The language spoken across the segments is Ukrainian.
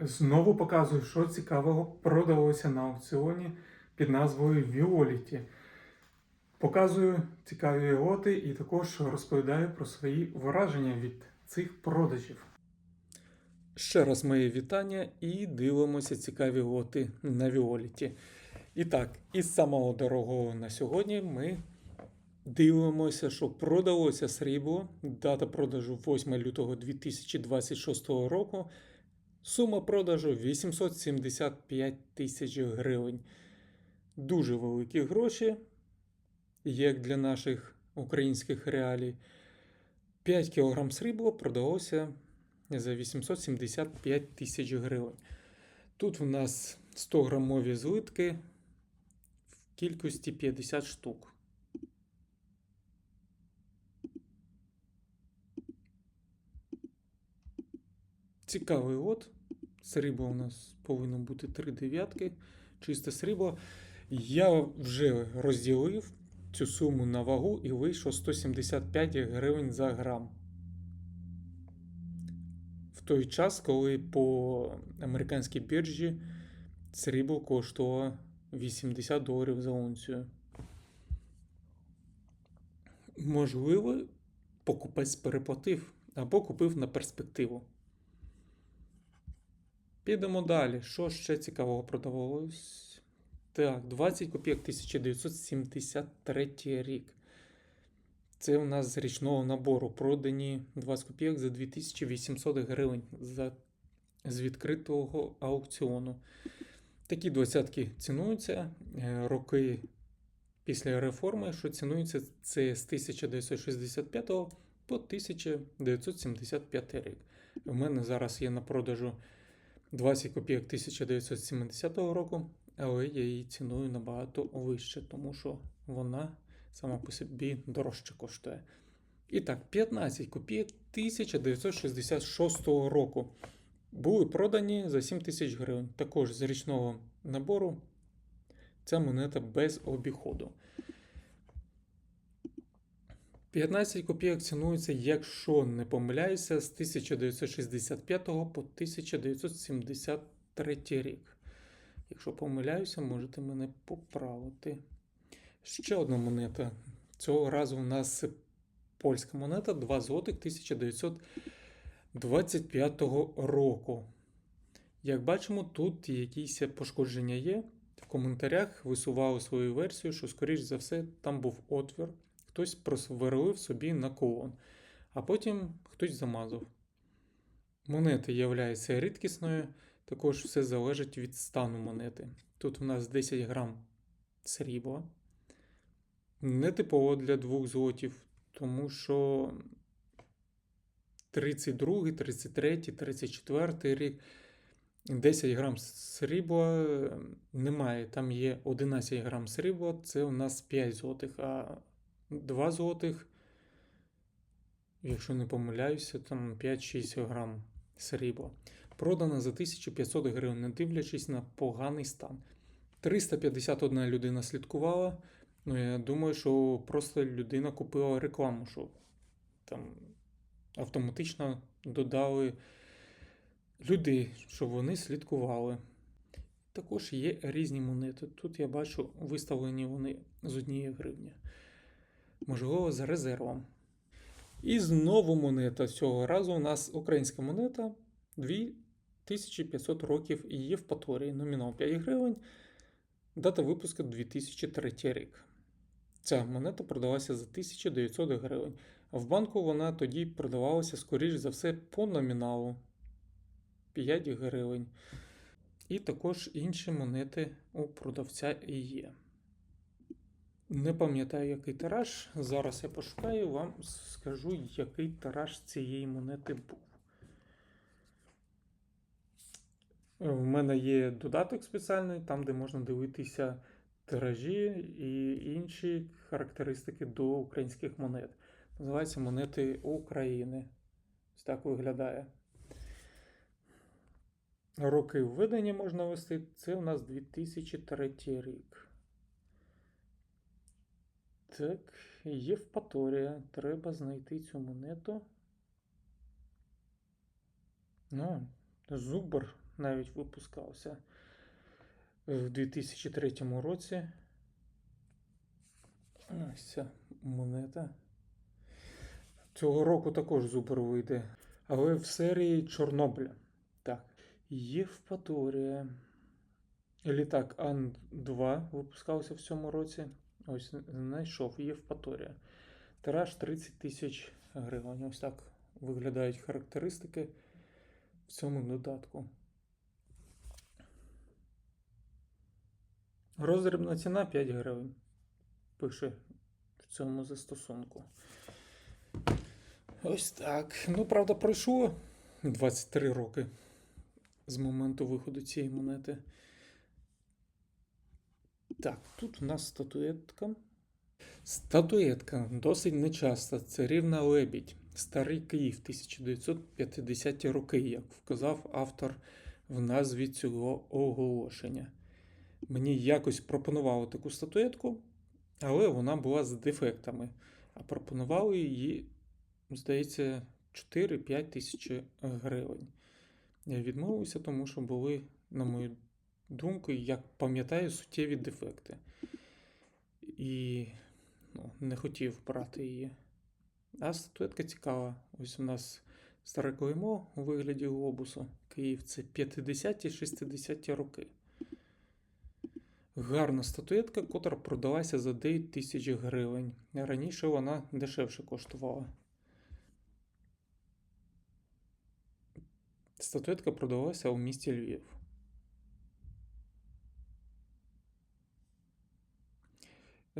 Знову показую, що цікавого продалося на аукціоні під назвою Віоліті. Показую цікаві лоти і також розповідаю про свої враження від цих продажів. Ще раз моє вітання і дивимося цікаві лоти на Віоліті. І так, із самого дорогого на сьогодні ми дивимося, що продалося срібло. Дата продажу 8 лютого 2026 року. Сума продажу 875 тисяч гривень. Дуже великі гроші, як для наших українських реалій. 5 кг срібла продалося за 875 тисяч гривень. Тут в нас 100 грамові злитки в кількості 50 штук. Цікавий лот. Срібло у нас повинно бути 3 дев'ятки. Чисте срібло. Я вже розділив цю суму на вагу і вийшло 175 гривень за грам. В той час, коли по американській біржі срібло коштувало 80 доларів за унцію. Можливо, покупець переплатив або купив на перспективу. Підемо далі. Що ще цікавого продавалось? Так, 20 копійок 1973 рік. Це у нас з річного набору. Продані 20 копійок за 2800 гривень за, з відкритого аукціону. Такі двадцятки цінуються. Е, Роки після реформи, що цінуються, це з 1965 по 1975 рік. У мене зараз є на продажу 20 копійок 1970 року, але я її ціную набагато вище, тому що вона сама по собі дорожче коштує. І так, 15 копійок 1966 року були продані за 7 тисяч гривень. Також з річного набору ця монета без обіходу. 15 копійок цінується, якщо не помиляюся, з 1965 по 1973 рік. Якщо помиляюся, можете мене поправити. Ще одна монета. Цього разу у нас польська монета 2 злотих 1925 року. Як бачимо, тут якісь пошкодження є. В коментарях висували свою версію, що, скоріш за все, там був отвір. Хтось просверлив собі на колон, а потім хтось замазав. Монета є рідкісною, також все залежить від стану монети. Тут у нас 10 грам срібла. Нетипово для двох злотів, тому що 32, 33, 34 рік 10 грам срібла немає. Там є 11 грам срібла, це у нас 5 злотих. а 2 злотих, якщо не помиляюся, там 5-6 грам срібла. Продана за 1500 гривень, не дивлячись на поганий стан. 351 людина слідкувала. Ну, я думаю, що просто людина купила рекламу, що там автоматично додали людей, щоб вони слідкували. Також є різні монети. Тут я бачу виставлені вони з однієї гривні можливо, з резервом. І знову монета цього разу у нас українська монета 2500 років і Євпаторії. Номінал 5 гривень. Дата випуску 2003 рік. Ця монета продалася за 1900 гривень. В банку вона тоді продавалася, скоріш за все, по номіналу 5 гривень. І також інші монети у продавця і є. Не пам'ятаю, який тираж. Зараз я пошукаю, вам скажу, який тираж цієї монети був. В мене є додаток спеціальний, там, де можна дивитися тиражі і інші характеристики до українських монет. Називається Монети України. Ось так виглядає. Роки введення можна ввести. Це у нас 2003 рік. Так, Євпаторія. Треба знайти цю монету. Ну, зубр навіть випускався в 2003 році. Ось ця монета. Цього року також Зубр вийде. Але в серії Чорнобиля. Так. Євпаторія. Літак Ан-2 випускався в цьому році. Ось знайшов Євпаторія. Тираж 30 тисяч гривень. Ось так виглядають характеристики в цьому додатку. Роздрібна ціна 5 гривень. Пише в цьому застосунку. Ось так. Ну, правда, пройшло 23 роки з моменту виходу цієї монети. Так, тут у нас статуетка. Статуетка досить нечаста. Це рівна лебідь. Старий Київ 1950-ті роки, як вказав автор в назві цього оголошення. Мені якось пропонували таку статуетку, але вона була з дефектами. А пропонували її, здається, 4-5 тисяч гривень. Я відмовився, тому що були, на мою думку, як пам'ятаю, суттєві дефекти. І ну, не хотів брати її. А статуетка цікава. Ось у нас старе клеймо у вигляді глобусу. Київ це 50-60-ті роки. Гарна статуетка, котра продалася за 9 тисяч гривень. Раніше вона дешевше коштувала. Статуетка продавалася у місті Львів.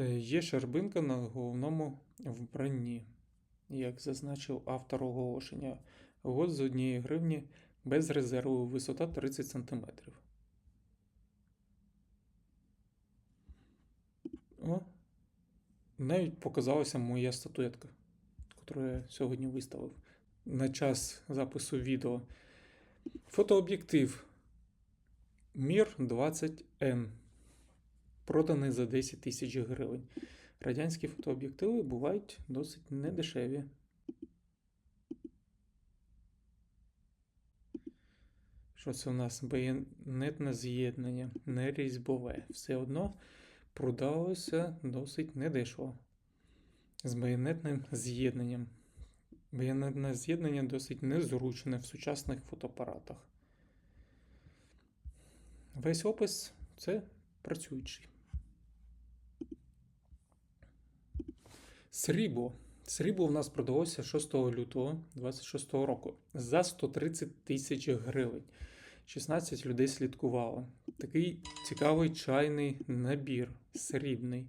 Є шарбинка на головному вбранні, як зазначив автор оголошення. Год з однієї гривні без резерву, висота 30 см. О, навіть показалася моя статуетка, яку я сьогодні виставив на час запису відео. Фотооб'єктив Мір 20N. Проданий за 10 тисяч гривень. Радянські фотооб'єктиви бувають досить недешеві. Що це у нас? Баянетне з'єднання, не різьбове. Все одно продалося досить недешево. З баянетним з'єднанням. Баянетне з'єднання досить незручне в сучасних фотоапаратах. Весь опис це працюючий. Срібло. Срібло в нас продалося 6 лютого 2026 року за 130 тисяч гривень. 16 людей слідкувало. Такий цікавий чайний набір срібний.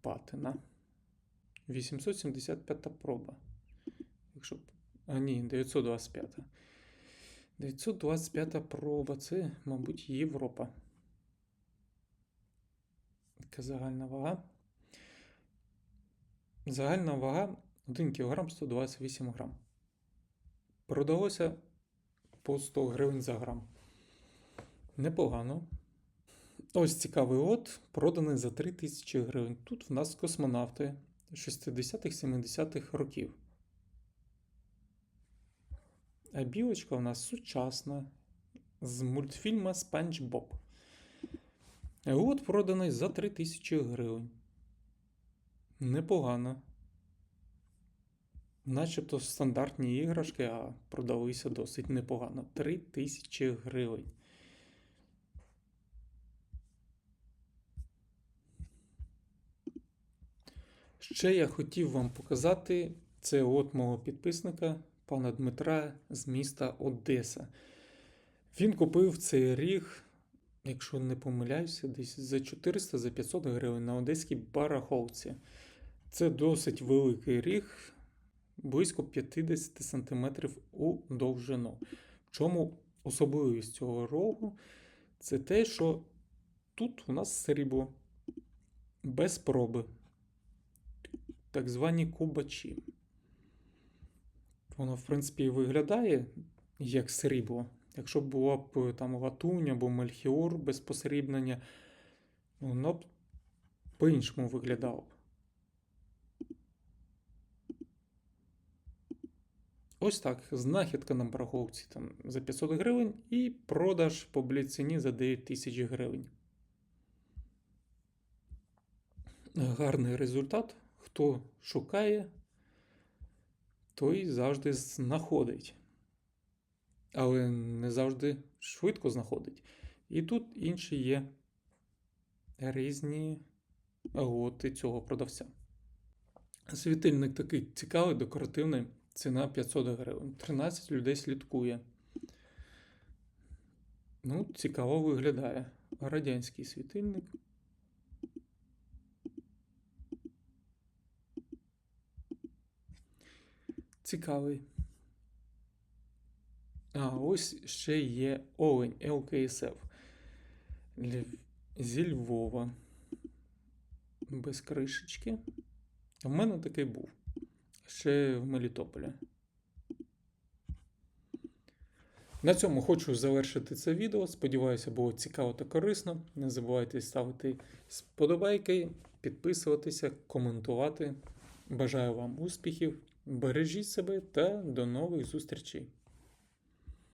Патина. 875 проба. Якщо... А, ні, 925. 925 проба. Це, мабуть, Європа. Така загальна вага. Загальна вага 1 кг 128 грам. Продалося по 100 гривень за грам. Непогано. Ось цікавий лот, проданий за 3000 гривень. Тут в нас космонавти 60-70-х років. А білочка у нас сучасна з мультфільма Спанч Боб. Лот проданий за 3000 гривень. Непогано. Начебто стандартні іграшки, а продалися досить непогано. 3000 гривень. Ще я хотів вам показати це от мого підписника, пана Дмитра з міста Одеса. Він купив цей ріг, якщо не помиляюся, десь за 400 за 500 гривень на одеській барахолці. Це досить великий ріг, близько 50 см у довжину. В чому особливість цього рогу? Це те, що тут у нас срібло без проби так звані кубачі. Воно, в принципі, виглядає як срібло. Якщо була б там латунь або мельхіор без посрібнення, воно б по-іншому виглядало б. Ось так. Знахідка на парковці там за 500 гривень і продаж по бліціні за 9 тисяч гривень. Гарний результат. Хто шукає, той завжди знаходить. Але не завжди швидко знаходить. І тут інші є різні готи цього продавця. Світильник такий цікавий, декоративний. Ціна 500 гривень. 13 людей слідкує. Ну, цікаво виглядає. Радянський світильник. Цікавий. А, ось ще є Олень ЛКСФ. Зі Львова. Без кришечки. У мене такий був. Ще в Мелітополі. На цьому хочу завершити це відео. Сподіваюся, було цікаво та корисно. Не забувайте ставити сподобайки, підписуватися, коментувати. Бажаю вам успіхів, бережіть себе та до нових зустрічей!